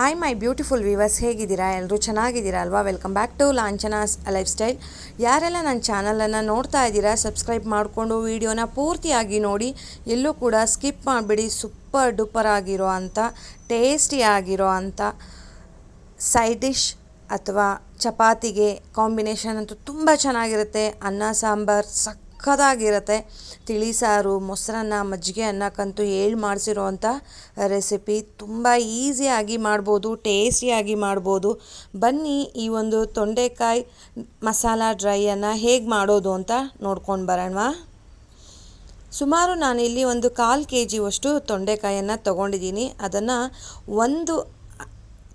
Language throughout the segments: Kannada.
ಹಾಯ್ ಮೈ ಬ್ಯೂಟಿಫುಲ್ ವ್ಯೂವರ್ಸ್ ಹೇಗಿದ್ದೀರಾ? ಎಲ್ಲರೂ ಚೆನ್ನಾಗಿದ್ದೀರಾ ಅಲ್ವಾ? Welcome back to Lanchana's lifestyle ಯಾರೆಲ್ಲ ನನ್ನ ಚಾನಲನ್ನು ನೋಡ್ತಾ ಇದ್ದೀರಾ ಸಬ್ಸ್ಕ್ರೈಬ್ ಮಾಡಿಕೊಂಡು ವೀಡಿಯೋನ ಪೂರ್ತಿಯಾಗಿ ನೋಡಿ ಎಲ್ಲೂ ಕೂಡ ಸ್ಕಿಪ್ ಮಾಡಿಬಿಡಿ ಸೂಪರ್ ಡೂಪರ್ ಆಗಿರೋ ಅಂಥ ಟೇಸ್ಟಿ ಆಗಿರೋ ಅಂಥ ಸೈಡ್ ಡಿಶ್ ಅಥವಾ ಚಪಾತಿಗೆ ಕಾಂಬಿನೇಷನ್ ಅಂತೂ ತುಂಬ ಚೆನ್ನಾಗಿರುತ್ತೆ. ಅನ್ನ, ಸಾಂಬಾರು ಸಕ್ಕತ್ತಾಗಿರುತ್ತೆ ತಿಳಿ ಸಾರು, ಮೊಸರನ್ನ, ಮಜ್ಜಿಗೆ ಅನ್ನಕ್ಕಂತೂ ಹೇಳಿ ಮಾಡಿಸಿರುವಂಥ ರೆಸಿಪಿ ತುಂಬ ಈಸಿಯಾಗಿ ಮಾಡ್ಬೋದು, ಟೇಸ್ಟಿಯಾಗಿ ಮಾಡ್ಬೋದು. ಬನ್ನಿ ಈ ಒಂದು ತೊಂಡೆಕಾಯಿ ಮಸಾಲ ಡ್ರೈಯನ್ನು ಹೇಗೆ ಮಾಡೋದು ಅಂತ ನೋಡ್ಕೊಂಡು ಬರೋಣವಾ. ಸುಮಾರು ನಾನಿಲ್ಲಿ ಒಂದು ಕಾಲು ಕೆ ಜಿಯಷ್ಟು ತೊಂಡೆಕಾಯನ್ನು ತೊಗೊಂಡಿದ್ದೀನಿ. ಅದನ್ನು ಒಂದು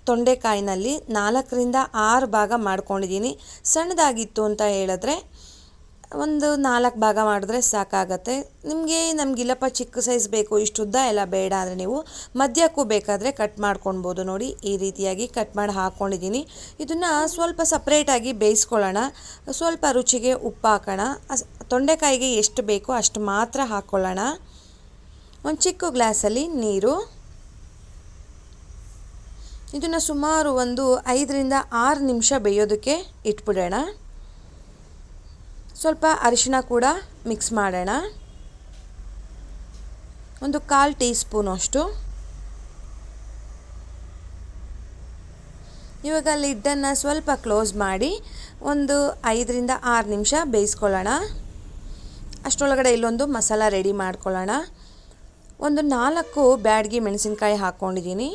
ತೊಂಡೆಕಾಯಿನಲ್ಲಿ ನಾಲ್ಕರಿಂದ ಆರು ಭಾಗ ಮಾಡ್ಕೊಂಡಿದ್ದೀನಿ. ಸಣ್ಣದಾಗಿತ್ತು ಅಂತ ಹೇಳಿದ್ರೆ ಒಂದು ನಾಲ್ಕು ಭಾಗ ಮಾಡಿದ್ರೆ ಸಾಕಾಗತ್ತೆ. ನಿಮಗೆ ನಮಗಿಲ್ಲಪ್ಪ ಚಿಕ್ಕ ಸೈಜ್ ಬೇಕು, ಇಷ್ಟುದ್ದ ಎಲ್ಲ ಬೇಡ ಅಂದರೆ ನೀವು ಮಧ್ಯಕ್ಕೂ ಬೇಕಾದರೆ ಕಟ್ ಮಾಡ್ಕೊಳ್ಬೋದು ನೋಡಿ. ಈ ರೀತಿಯಾಗಿ ಕಟ್ ಮಾಡಿ ಹಾಕ್ಕೊಂಡಿದ್ದೀನಿ ಇದನ್ನು ಸ್ವಲ್ಪ ಸಪ್ರೇಟಾಗಿ ಬೇಯಿಸ್ಕೊಳ್ಳೋಣ. ಸ್ವಲ್ಪ ರುಚಿಗೆ ಉಪ್ಪು ಹಾಕೋಣ. ತೊಂಡೆಕಾಯಿಗೆ ಎಷ್ಟು ಬೇಕೋ ಅಷ್ಟು ಮಾತ್ರ ಹಾಕ್ಕೊಳ್ಳೋಣ ಒಂದು ಚಿಕ್ಕ ಗ್ಲಾಸಲ್ಲಿ ನೀರು. ಇದನ್ನು ಸುಮಾರು ಒಂದು ಐದರಿಂದ ಆರು ನಿಮಿಷ ಬೇಯೋದಕ್ಕೆ ಇಟ್ಬಿಡೋಣ. ಸ್ವಲ್ಪ ಅರಿಶಿನ ಕೂಡ ಮಿಕ್ಸ್ ಮಾಡೋಣ. ಒಂದು ಕಾಲು ಟೀ ಸ್ಪೂನಷ್ಟು ಇವಾಗ ಲಿಡ್ಡನ್ನು ಸ್ವಲ್ಪ ಕ್ಲೋಸ್ ಮಾಡಿ ಒಂದು ಐದರಿಂದ ಆರು ನಿಮಿಷ ಬೇಯಿಸ್ಕೊಳ್ಳೋಣ. ಅಷ್ಟರೊಳಗಡೆ ಇಲ್ಲೊಂದು ಮಸಾಲ ರೆಡಿ ಮಾಡ್ಕೊಳ್ಳೋಣ. ಒಂದು ನಾಲ್ಕು ಬ್ಯಾಡ್ಗಿ ಮೆಣಸಿನ್ಕಾಯಿ ಹಾಕ್ಕೊಂಡಿದ್ದೀನಿ.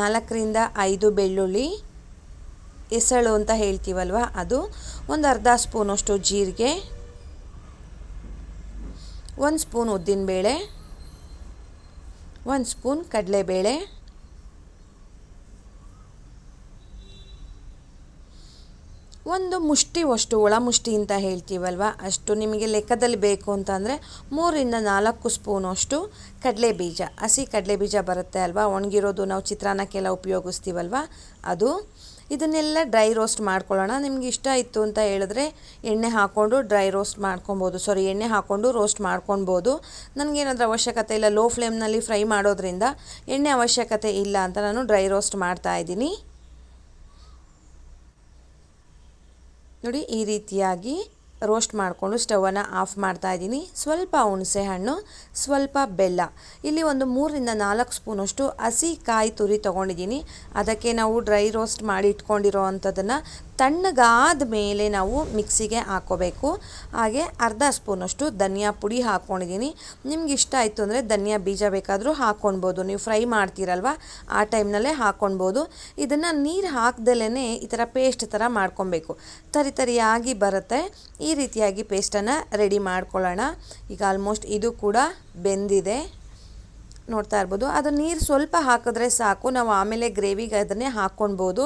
ನಾಲ್ಕರಿಂದ ಐದು ಬೆಳ್ಳುಳ್ಳಿ. ಎಸಳು ಅಂತ ಹೇಳ್ತೀವಲ್ವ? ಅದು ಒಂದು ಅರ್ಧ ಸ್ಪೂನಷ್ಟು ಜೀರಿಗೆ, ಒಂದು ಸ್ಪೂನ್ ಉದ್ದಿನಬೇಳೆ, ಒಂದು ಸ್ಪೂನ್ ಕಡಲೆಬೇಳೆ, ಒಂದು ಮುಷ್ಟಿ ಅಷ್ಟು, ಒಳ ಮುಷ್ಟಿ ಅಂತ ಹೇಳ್ತೀವಲ್ವ? ಅಷ್ಟು ನಿಮಗೆ ಲೆಕ್ಕದಲ್ಲಿ ಬೇಕು ಅಂತಂದರೆ ಮೂರಿಂದ ನಾಲ್ಕು ಸ್ಪೂನಷ್ಟು ಕಡಲೆ ಬೀಜ ಹಸಿ ಕಡಲೆ ಬೀಜ ಬರುತ್ತೆ ಅಲ್ವಾ? ಒಣಗಿರೋದು ನಾವು ಚಿತ್ರಾನ್ನಕ್ಕೆಲ್ಲ ಉಪಯೋಗಿಸ್ತೀವಲ್ವ? ಅದು ಇದನ್ನೆಲ್ಲ ಡ್ರೈ ರೋಸ್ಟ್ ಮಾಡ್ಕೊಳ್ಳೋಣ. ನಿಮ್ಗೆ ಇಷ್ಟ ಇತ್ತು ಅಂತ ಹೇಳಿದ್ರೆ ಎಣ್ಣೆ ಹಾಕ್ಕೊಂಡು ಡ್ರೈ ರೋಸ್ಟ್ ಮಾಡ್ಕೊಬೋದು. ಸಾರಿ, ಎಣ್ಣೆ ಹಾಕ್ಕೊಂಡು ರೋಸ್ಟ್ ಮಾಡ್ಕೊಬೋದು ನನಗೇನಾದ್ರೂ ಅವಶ್ಯಕತೆ ಇಲ್ಲ, ಲೋ ಫ್ಲೇಮ್ನಲ್ಲಿ ಫ್ರೈ ಮಾಡೋದ್ರಿಂದ ಎಣ್ಣೆ ಅವಶ್ಯಕತೆ ಇಲ್ಲ ಅಂತ ನಾನು ಡ್ರೈ ರೋಸ್ಟ್ ಮಾಡ್ತಾ ಇದ್ದೀನಿ. ನೋಡಿ, ಈ ರೀತಿಯಾಗಿ ರೋಸ್ಟ್ ಮಾಡಿಕೊಂಡು ಸ್ಟವನ್ನು ಆಫ್ ಮಾಡ್ತಾ ಇದ್ದೀನಿ. ಸ್ವಲ್ಪ ಹುಣಸೆ ಹಣ್ಣು ಸ್ವಲ್ಪ ಬೆಲ್ಲ. ಇಲ್ಲಿ ಒಂದು ಮೂರರಿಂದ ನಾಲ್ಕು ಸ್ಪೂನಷ್ಟು ಹಸಿ ಕಾಯಿ ತುರಿ ತೊಗೊಂಡಿದ್ದೀನಿ. ಅದಕ್ಕೆ ನಾವು ಡ್ರೈ ರೋಸ್ಟ್ ಮಾಡಿ ಇಟ್ಕೊಂಡಿರೋ ಅಂಥದ್ದನ್ನು ತಣ್ಣಗಾದ ಮೇಲೆ ನಾವು ಮಿಕ್ಸಿಗೆ ಹಾಕೋಬೇಕು. ಹಾಗೆ ಅರ್ಧ ಸ್ಪೂನಷ್ಟು ಧನಿಯಾ ಪುಡಿ ಹಾಕ್ಕೊಂಡಿದ್ದೀನಿ. ನಿಮ್ಗೆ ಇಷ್ಟ ಆಯಿತು ಅಂದರೆ ಧನಿಯಾ ಬೀಜ ಬೇಕಾದರೂ ಹಾಕ್ಕೊಳ್ಬೋದು ನೀವು ಫ್ರೈ ಮಾಡ್ತೀರಲ್ವ, ಆ ಟೈಮ್ನಲ್ಲೇ ಹಾಕ್ಕೊಳ್ಬೋದು ಇದನ್ನು ನೀರು ಹಾಕ್ದಲೇ ಈ ಥರ ಪೇಸ್ಟ್ ಥರ ಮಾಡ್ಕೊಬೇಕು ತರಿ ತರಿಯಾಗಿ ಬರುತ್ತೆ. ಈ ರೀತಿಯಾಗಿ ಪೇಸ್ಟನ್ನು ರೆಡಿ ಮಾಡ್ಕೊಳ್ಳೋಣ. ಈಗ ಆಲ್ಮೋಸ್ಟ್ ಇದು ಕೂಡ ಬೆಂದಿದೆ. ನೋಡ್ತಾ ಇರ್ಬೋದು. ಅದು ನೀರು ಸ್ವಲ್ಪ ಹಾಕಿದ್ರೆ ಸಾಕು. ನಾವು ಆಮೇಲೆ ಗ್ರೇವಿಗೆ ಅದನ್ನೇ ಹಾಕ್ಕೊಳ್ಬೋದು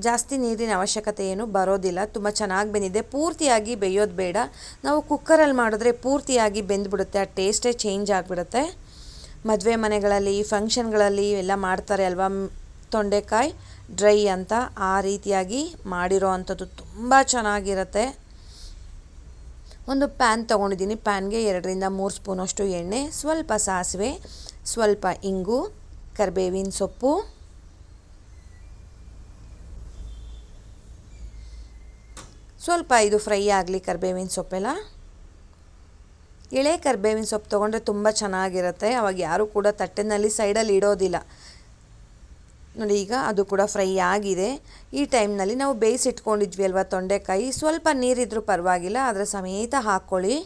ಜಾಸ್ತಿ ನೀರಿನ ಅವಶ್ಯಕತೆ ಏನು ಬರೋದಿಲ್ಲ. ತುಂಬ ಚೆನ್ನಾಗಿ ಬೆಂದಿದೆ. ಪೂರ್ತಿಯಾಗಿ ಬೇಯೋದು ಬೇಡ. ನಾವು ಕುಕ್ಕರಲ್ಲಿ ಮಾಡಿದ್ರೆ ಪೂರ್ತಿಯಾಗಿ ಬೆಂದ್ಬಿಡುತ್ತೆ. ಆ ಟೇಸ್ಟೇ ಚೇಂಜ್ ಆಗಿಬಿಡುತ್ತೆ. ಮದುವೆ ಮನೆಗಳಲ್ಲಿ ಫಂಕ್ಷನ್ಗಳಲ್ಲಿ ಎಲ್ಲ ಮಾಡ್ತಾರೆ ಅಲ್ವಾ? ತೊಂಡೆಕಾಯಿ ಡ್ರೈ ಅಂತ ಆ ರೀತಿಯಾಗಿ ಮಾಡಿರೋ ಅಂಥದ್ದು ತುಂಬ ಚೆನ್ನಾಗಿರುತ್ತೆ. ಒಂದು ಪ್ಯಾನ್ ತೊಗೊಂಡಿದ್ದೀನಿ. ಪ್ಯಾನ್ಗೆ ಎರಡರಿಂದ ಮೂರು ಸ್ಪೂನಷ್ಟು ಎಣ್ಣೆ, ಸ್ವಲ್ಪ ಸಾಸಿವೆ, ಸ್ವಲ್ಪ ಇಂಗು, ಕರಿಬೇವಿನ ಸೊಪ್ಪು ಸ್ವಲ್ಪ ಇದು ಫ್ರೈ ಆಗಲಿ, ಕರಿಬೇವಿನ ಸೊಪ್ಪೆಲ್ಲ ಎಳೆ ಕರಿಬೇವಿನ ಸೊಪ್ಪು ತೊಗೊಂಡ್ರೆ ತುಂಬ ಚೆನ್ನಾಗಿರುತ್ತೆ. ಅವಾಗ ಯಾರೂ ಕೂಡ ತಟ್ಟೆನಲ್ಲಿ ಸೈಡಲ್ಲಿ ಇಡೋದಿಲ್ಲ. ನೋಡಿ, ಈಗ ಅದು ಕೂಡ ಫ್ರೈ ಆಗಿದೆ. ಈ ಟೈಮ್ನಲ್ಲಿ ನಾವು ಬೇಯಿಸಿಟ್ಕೊಂಡಿದ್ವಿ ಅಲ್ವಾ ತೊಂಡೆಕಾಯಿ? ಸ್ವಲ್ಪ ನೀರಿದ್ರೂ ಪರವಾಗಿಲ್ಲ ಅದರ ಸಮೇತ ಹಾಕ್ಕೊಳ್ಳಿ.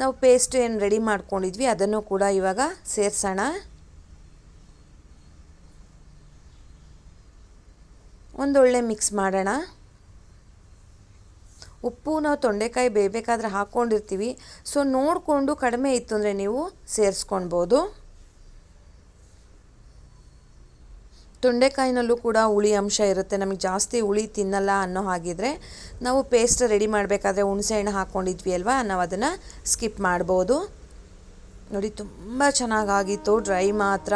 ನಾವು ಪೇಸ್ಟ್ ಏನು ರೆಡಿ ಮಾಡ್ಕೊಂಡಿದ್ವಿ, ಅದನ್ನು ಕೂಡ ಇವಾಗ ಸೇರಿಸೋಣ. ಒಂದೊಳ್ಳೆ ಮಿಕ್ಸ್ ಮಾಡೋಣ. ಉಪ್ಪು, ನಾವು ತೊಂಡೆಕಾಯಿ ಬೇಯಬೇಕಾದ್ರೆ ಹಾಕ್ಕೊಂಡಿರ್ತೀವಿ ಸೊ ನೋಡಿಕೊಂಡು ಕಡಿಮೆ ಇತ್ತು ಅಂದರೆ ನೀವು ಸೇರಿಸ್ಕೊಳ್ಬೋದು. ತೊಂಡೆಕಾಯಿನಲ್ಲೂ ಕೂಡ ಹುಳಿ ಅಂಶ ಇರುತ್ತೆ. ನಮಗೆ ಜಾಸ್ತಿ ಹುಳಿ ತಿನ್ನಲ್ಲ ಅನ್ನೋ ಹಾಗಿದ್ರೆ ನಾವು ಪೇಸ್ಟ್ ರೆಡಿ ಮಾಡಬೇಕಾದ್ರೆ ಹುಣಸೆ ಹಣ್ಣು ಹಾಕ್ಕೊಂಡಿದ್ವಿ ಅಲ್ವಾ? ನಾವು ಅದನ್ನು ಸ್ಕಿಪ್ ಮಾಡ್ಬೋದು. ನೋಡಿ, ತುಂಬ ಚೆನ್ನಾಗಾಗಿತ್ತು. ಡ್ರೈ ಮಾತ್ರ.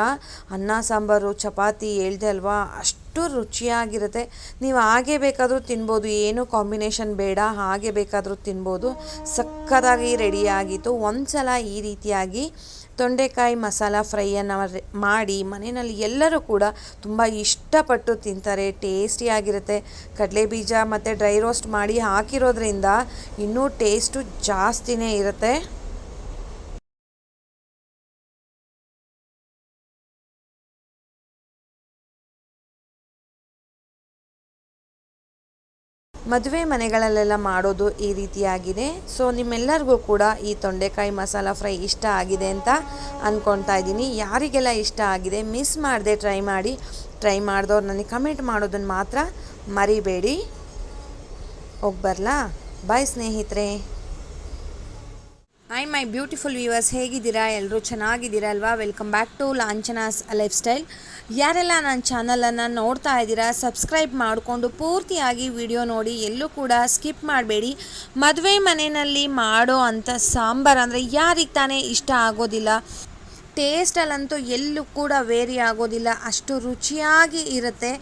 ಅನ್ನ, ಸಾಂಬಾರು, ಚಪಾತಿ ಹೇಳ್ದೆ ಅಲ್ವಾ? ಅಷ್ಟು ರುಚಿಯಾಗಿರುತ್ತೆ. ನೀವು ಹಾಗೆ ಬೇಕಾದರೂ ತಿನ್ಬೋದು, ಏನು ಕಾಂಬಿನೇಷನ್ ಬೇಡ, ಹಾಗೆ ಬೇಕಾದರೂ ತಿನ್ಬೋದು. ಸಕ್ಕತ್ತಾಗಿ ರೆಡಿಯಾಗಿತ್ತು. ಒಂದು ಸಲ ಈ ರೀತಿಯಾಗಿ ತೊಂಡೆಕಾಯಿ ಮಸಾಲ ಫ್ರೈಯನ್ನು ಮಾಡಿ ಮನೆಯಲ್ಲಿ ಎಲ್ಲರೂ ಕೂಡ ತುಂಬ ಇಷ್ಟಪಟ್ಟು ತಿಂತಾರೆ. ಟೇಸ್ಟಿಯಾಗಿರುತ್ತೆ. ಕಡಲೆ ಬೀಜ ಮತ್ತು ಡ್ರೈ ರೋಸ್ಟ್ ಮಾಡಿ ಹಾಕಿರೋದ್ರಿಂದ ಇನ್ನೂ ಟೇಸ್ಟು ಜಾಸ್ತಿನೇ ಇರುತ್ತೆ. ಮದುವೆ ಮನೆಗಳಲ್ಲೆಲ್ಲ ಮಾಡೋದು ಈ ರೀತಿಯಾಗಿದೆ. ಸೊ ನಿಮ್ಮೆಲ್ಲರಿಗೂ ಕೂಡ ಈ ತೊಂಡೆಕಾಯಿ ಮಸಾಲ ಫ್ರೈ ಇಷ್ಟ ಆಗಿದೆ ಅಂತ ಅಂದ್ಕೊಳ್ತಾ ಇದ್ದೀನಿ. ಯಾರಿಗೆಲ್ಲ ಇಷ್ಟ ಆಗಿದೆ ಮಿಸ್ ಮಾಡದೆ ಟ್ರೈ ಮಾಡಿ ಟ್ರೈ ಮಾಡಿದವ್ರು ನನಗೆ ಕಮೆಂಟ್ ಮಾಡೋದನ್ನು ಮಾತ್ರ ಮರಿಬೇಡಿ. ಹೋಗಿ ಬರಲಾ? ಬಾಯ್ ಸ್ನೇಹಿತರೆ. ಹಾಯ್ ಮೈ ಬ್ಯೂಟಿಫುಲ್ ವ್ಯೂವರ್ಸ್ ಹೇಗಿದ್ದೀರಾ? ಎಲ್ಲರೂ ಚೆನ್ನಾಗಿದ್ದೀರಾ ಅಲ್ವಾ? Welcome back to Lanchana's lifestyle ಯಾರೆಲ್ಲ ನನ್ನ ಚಾನಲನ್ನು ನೋಡ್ತಾ ಇದ್ದೀರಾ ಸಬ್ಸ್ಕ್ರೈಬ್ ಮಾಡಿಕೊಂಡು ಪೂರ್ತಿಯಾಗಿ ವಿಡಿಯೋ ನೋಡಿ, ಎಲ್ಲೂ ಕೂಡ ಸ್ಕಿಪ್ ಮಾಡಬೇಡಿ. ಮದುವೆ ಮನೆಯಲ್ಲಿ ಮಾಡೋ ಅಂಥ ಸಾಂಬಾರು ಅಂದರೆ ಯಾರಿಗೆ ತಾನೇ ಇಷ್ಟ ಆಗೋದಿಲ್ಲ. ಟೇಸ್ಟಲ್ಲಂತೂ ಎಲ್ಲೂ ಕೂಡ ವೇರಿ ಆಗೋದಿಲ್ಲ. ಅಷ್ಟು ರುಚಿಯಾಗಿ ಇರುತ್ತೆ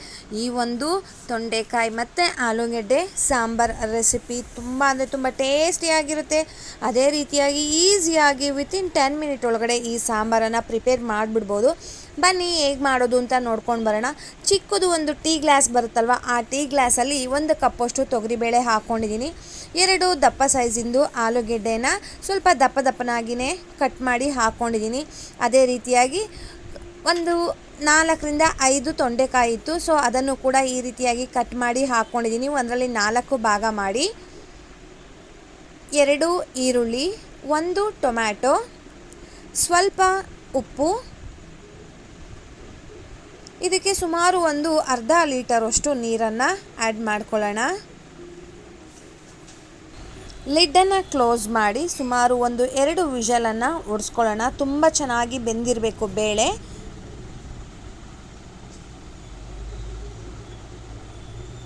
ಈ ಒಂದು ತೊಂಡೆಕಾಯಿ ಮತ್ತು ಆಲೂಗೆಡ್ಡೆ ಸಾಂಬಾರ್ ರೆಸಿಪಿ. ತುಂಬ ಅಂದರೆ ತುಂಬ ಟೇಸ್ಟಿಯಾಗಿರುತ್ತೆ. ಅದೇ ರೀತಿಯಾಗಿ ಈಸಿಯಾಗಿ ವಿತಿನ್ ಟೆನ್ ಮಿನಿಟ್ ಒಳಗಡೆ ಈ ಸಾಂಬಾರನ್ನು ಪ್ರಿಪೇರ್ ಮಾಡಿಬಿಡ್ಬೋದು. ಬನ್ನಿ ಹೇಗೆ ಮಾಡೋದು ಅಂತ ನೋಡ್ಕೊಂಡು ಬರೋಣ. ಚಿಕ್ಕದು ಒಂದು ಟೀ ಗ್ಲಾಸ್ ಬರುತ್ತಲ್ವ? ಆ ಟೀ ಗ್ಲಾಸಲ್ಲಿ ಒಂದು ಕಪ್ಪಷ್ಟು ತೊಗರಿಬೇಳೆ ಹಾಕ್ಕೊಂಡಿದ್ದೀನಿ ಎರಡು ದಪ್ಪ ಸೈಜಿಂದು ಆಲೂಗೆಡ್ಡೆನ ಸ್ವಲ್ಪ ದಪ್ಪ ದಪ್ಪನಾಗಿಯೇ ಕಟ್ ಮಾಡಿ ಹಾಕ್ಕೊಂಡಿದ್ದೀನಿ ಅದೇ ರೀತಿಯಾಗಿ ಒಂದು ನಾಲ್ಕರಿಂದ ಐದು ತೊಂಡೆಕಾಯಿ ಇತ್ತು ಸೊ, ಅದನ್ನು ಕೂಡ ಈ ರೀತಿಯಾಗಿ ಕಟ್ ಮಾಡಿ ಹಾಕ್ಕೊಂಡಿದ್ದೀನಿ ಒಂದರಲ್ಲಿ ನಾಲ್ಕು ಭಾಗ ಮಾಡಿ ಎರಡು ಈರುಳ್ಳಿ, ಒಂದು ಟೊಮ್ಯಾಟೊ, ಸ್ವಲ್ಪ ಉಪ್ಪು. ಇದಕ್ಕೆ ಸುಮಾರು ಒಂದು ಅರ್ಧ ಲೀಟರಷ್ಟು ನೀರನ್ನು ಆ್ಯಡ್ ಮಾಡ್ಕೊಳ್ಳೋಣ. ಲಿಡ್ಡನ್ನು ಕ್ಲೋಸ್ ಮಾಡಿ ಸುಮಾರು ಒಂದು ಎರಡು ವಿಷಲನ್ನು ಒಡಿಸ್ಕೊಳ್ಳೋಣ ತುಂಬ ಚೆನ್ನಾಗಿ ಬೆಂದಿರಬೇಕು ಬೇಳೆ.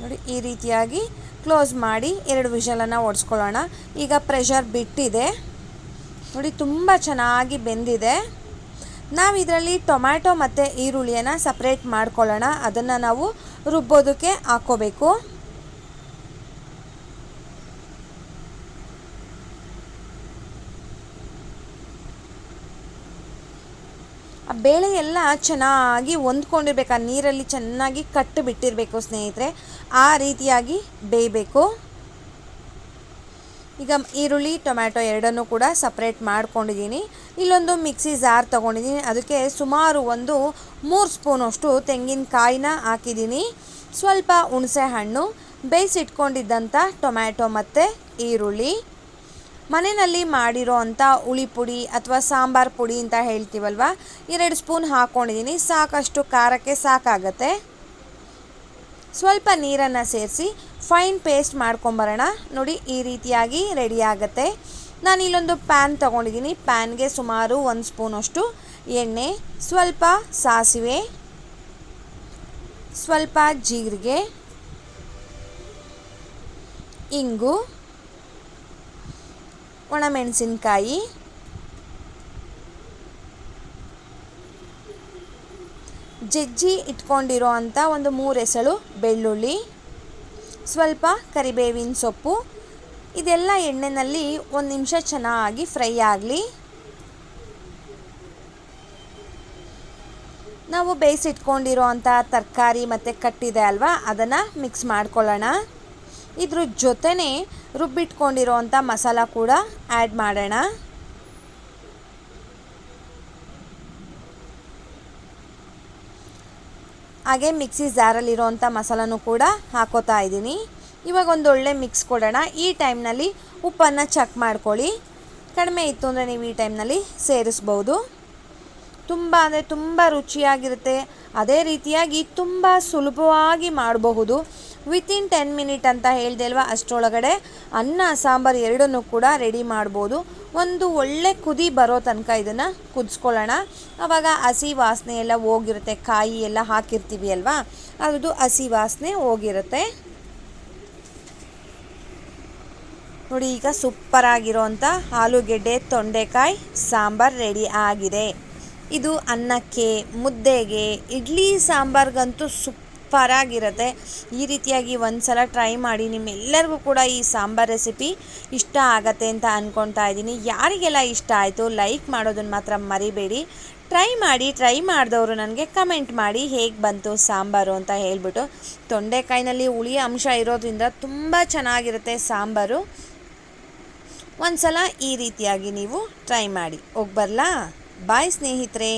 ನೋಡಿ, ಈ ರೀತಿಯಾಗಿ ಕ್ಲೋಸ್ ಮಾಡಿ ಎರಡು ವಿಷಲನ್ನು ಒಡಿಸ್ಕೊಳ್ಳೋಣ ಈಗ ಪ್ರೆಷರ್ ಬಿಟ್ಟಿದೆ. ನೋಡಿ, ತುಂಬ ಚೆನ್ನಾಗಿ ಬೆಂದಿದೆ. ನಾವು ಇದರಲ್ಲಿ ಟೊಮ್ಯಾಟೊ ಮತ್ತು ಈರುಳ್ಳಿಯನ್ನು ಸಪ್ರೇಟ್ ಮಾಡ್ಕೊಳ್ಳೋಣ. ಅದನ್ನು ನಾವು ರುಬ್ಬೋದಕ್ಕೆ ಹಾಕ್ಕೋಬೇಕು. ಆ ಬೇಳೆ ಎಲ್ಲ ಚೆನ್ನಾಗಿ ಹೊಂದ್ಕೊಂಡಿರ್ಬೇಕು. ಆ ನೀರಲ್ಲಿ ಚೆನ್ನಾಗಿ ಕಟ್ಟು ಬಿಟ್ಟಿರಬೇಕು ಸ್ನೇಹಿತರೆ. ಆ ರೀತಿಯಾಗಿ ಬೇಯಬೇಕು. ಈಗ ಈರುಳ್ಳಿ, ಟೊಮ್ಯಾಟೊ ಎರಡನ್ನೂ ಕೂಡ ಸಪ್ರೇಟ್ ಮಾಡ್ಕೊಂಡಿದ್ದೀನಿ. ಇಲ್ಲೊಂದು ಮಿಕ್ಸಿ ಜಾರ್ ತೊಗೊಂಡಿದ್ದೀನಿ. ಅದಕ್ಕೆ ಸುಮಾರು ಒಂದು ಮೂರು ಸ್ಪೂನಷ್ಟು ತೆಂಗಿನಕಾಯಿನ ಹಾಕಿದ್ದೀನಿ. ಸ್ವಲ್ಪ ಹುಣಸೆ ಹಣ್ಣು ಬೇಯಿಸಿಟ್ಕೊಂಡಿದ್ದಂಥ ಟೊಮ್ಯಾಟೊ ಮತ್ತು ಈರುಳ್ಳಿ. ಮನೆಯಲ್ಲಿ ಮಾಡಿರೋ ಅಂಥ ಹುಳಿ ಪುಡಿ ಅಥವಾ ಸಾಂಬಾರು ಪುಡಿ ಅಂತ ಹೇಳ್ತೀವಲ್ವ? ಎರಡು ಸ್ಪೂನ್ ಹಾಕ್ಕೊಂಡಿದ್ದೀನಿ ಸಾಕಷ್ಟು ಖಾರಕ್ಕೆ ಸಾಕಾಗತ್ತೆ. ಸ್ವಲ್ಪ ನೀರನ್ನು ಸೇರಿಸಿ ಫೈನ್ ಪೇಸ್ಟ್ ಮಾಡ್ಕೊಂಬರೋಣ. ನೋಡಿ, ಈ ರೀತಿಯಾಗಿ ರೆಡಿ ಆಗುತ್ತೆ. ನಾನು ಇಲ್ಲೊಂದು ಪ್ಯಾನ್ ತೊಗೊಂಡಿದ್ದೀನಿ. ಪ್ಯಾನ್ಗೆ ಸುಮಾರು ಒಂದು ಸ್ಪೂನಷ್ಟು ಎಣ್ಣೆ, ಸ್ವಲ್ಪ ಸಾಸಿವೆ, ಸ್ವಲ್ಪ ಜೀರಿಗೆ, ಇಂಗು ಒಣಮೆಣಸಿನ್ಕಾಯಿ. ಜಜ್ಜಿ ಇಟ್ಕೊಂಡಿರೋ ಅಂಥ ಒಂದು ಮೂರು ಬೆಳ್ಳುಳ್ಳಿ, ಸ್ವಲ್ಪ ಕರಿಬೇವಿನ ಸೊಪ್ಪು, ಇದೆಲ್ಲ ಎಣ್ಣೆಯಲ್ಲಿ ಒಂದು ನಿಮಿಷ ಚೆನ್ನಾಗಿ ಫ್ರೈ ಆಗಲಿ. ನಾವು ಬೇಯಿಸಿಟ್ಕೊಂಡಿರೋ ಅಂಥ ತರಕಾರಿ ಮತ್ತು ಕಟ್ಟಿದೆ ಅಲ್ವಾ, ಅದನ್ನು ಮಿಕ್ಸ್ ಮಾಡ್ಕೊಳ್ಳೋಣ. ಇದ್ರ ಜೊತೆನೇ ರುಬ್ಬಿಟ್ಕೊಂಡಿರೋ ಅಂಥ ಮಸಾಲ ಕೂಡ ಆ್ಯಡ್ ಮಾಡೋಣ. ಹಾಗೆ ಮಿಕ್ಸಿ ಜಾರಲ್ಲಿರೋವಂಥ ಮಸಾಲನೂ ಕೂಡ ಹಾಕೋತಾ ಇದ್ದೀನಿ. ಇವಾಗ ಒಂದು ಒಳ್ಳೆ ಮಿಕ್ಸ್ ಕೊಡೋಣ. ಈ ಟೈಮ್ನಲ್ಲಿ ಉಪ್ಪನ್ನು ಚೆಕ್ ಮಾಡ್ಕೊಳ್ಳಿ. ಕಡಿಮೆ ಇತ್ತು ಅಂದರೆ ನೀವು ಈ ಟೈಮ್ನಲ್ಲಿ ಸೇರಿಸ್ಬೋದು. ತುಂಬ ಅಂದರೆ ತುಂಬ ರುಚಿಯಾಗಿರುತ್ತೆ. ಅದೇ ರೀತಿಯಾಗಿ ತುಂಬ ಸುಲಭವಾಗಿ ಮಾಡಬಹುದು. ವಿತಿನ್ ಟೆನ್ ಮಿನಿಟ್ ಅಂತ ಹೇಳಿದೆ ಅಲ್ವಾ? ಅಷ್ಟರೊಳಗಡೆ ಅನ್ನ, ಸಾಂಬಾರು ಎರಡನ್ನೂ ಕೂಡ ರೆಡಿ ಮಾಡ್ಬೋದು. ಒಂದು ಒಳ್ಳೆ ಕುದಿ ಬರೋ ತನಕ ಇದನ್ನು ಕುದಿಸ್ಕೊಳ್ಳೋಣ. ಆವಾಗ ಹಸಿ ವಾಸನೆ ಎಲ್ಲ ಹೋಗಿರುತ್ತೆ. ಕಾಯಿ ಎಲ್ಲ ಹಾಕಿರ್ತೀವಿ ಅಲ್ವಾ? ಅದು ಹಸಿ ವಾಸನೆ ಹೋಗಿರುತ್ತೆ. ನೋಡಿ, ಈಗ ಸೂಪರ್ ಆಗಿರೋಂಥ ಆಲೂಗೆಡ್ಡೆ, ತೊಂಡೆಕಾಯಿ, ಸಾಂಬಾರು ರೆಡಿ ಆಗಿದೆ. ಇದು ಅನ್ನಕ್ಕೆ, ಮುದ್ದೆಗೆ, ಇಡ್ಲಿ ಸಾಂಬಾರ್ಗಂತೂ ಸುಪ್ ಸೂಪರ್ ಆಗಿರುತ್ತೆ. ಈ ರೀತಿಯಾಗಿ ಒಂದು ಸಲ ಟ್ರೈ ಮಾಡಿ ನಿಮ್ಮೆಲ್ಲರಿಗೂ ಕೂಡ ಈ ಸಾಂಬಾರ್ ರೆಸಿಪಿ ಇಷ್ಟ ಆಗತ್ತೆ ಅಂತ ಅಂದ್ಕೊಳ್ತಾ ಇದ್ದೀನಿ. ಯಾರಿಗೆಲ್ಲ ಇಷ್ಟ ಆಯಿತು ಲೈಕ್ ಮಾಡೋದನ್ನು ಮಾತ್ರ ಮರಿಬೇಡಿ. ಟ್ರೈ ಮಾಡಿ, ಟ್ರೈ ಮಾಡಿದವರು ನನಗೆ ಕಮೆಂಟ್ ಮಾಡಿ ಹೇಗೆ ಬಂತು ಸಾಂಬಾರು ಅಂತ ಹೇಳ್ಬಿಟ್ಟು. ತೊಂಡೆಕಾಯಿನಲ್ಲಿ ಹುಳಿ ಅಂಶ ಇರೋದ್ರಿಂದ ತುಂಬ ಚೆನ್ನಾಗಿರುತ್ತೆ ಸಾಂಬಾರು. ಒಂದು ಸಲ ಈ ರೀತಿಯಾಗಿ ನೀವು ಟ್ರೈ ಮಾಡಿ. ಹೋಗಿ ಬರಲಾ? ಬಾಯ್ ಸ್ನೇಹಿತರೆ.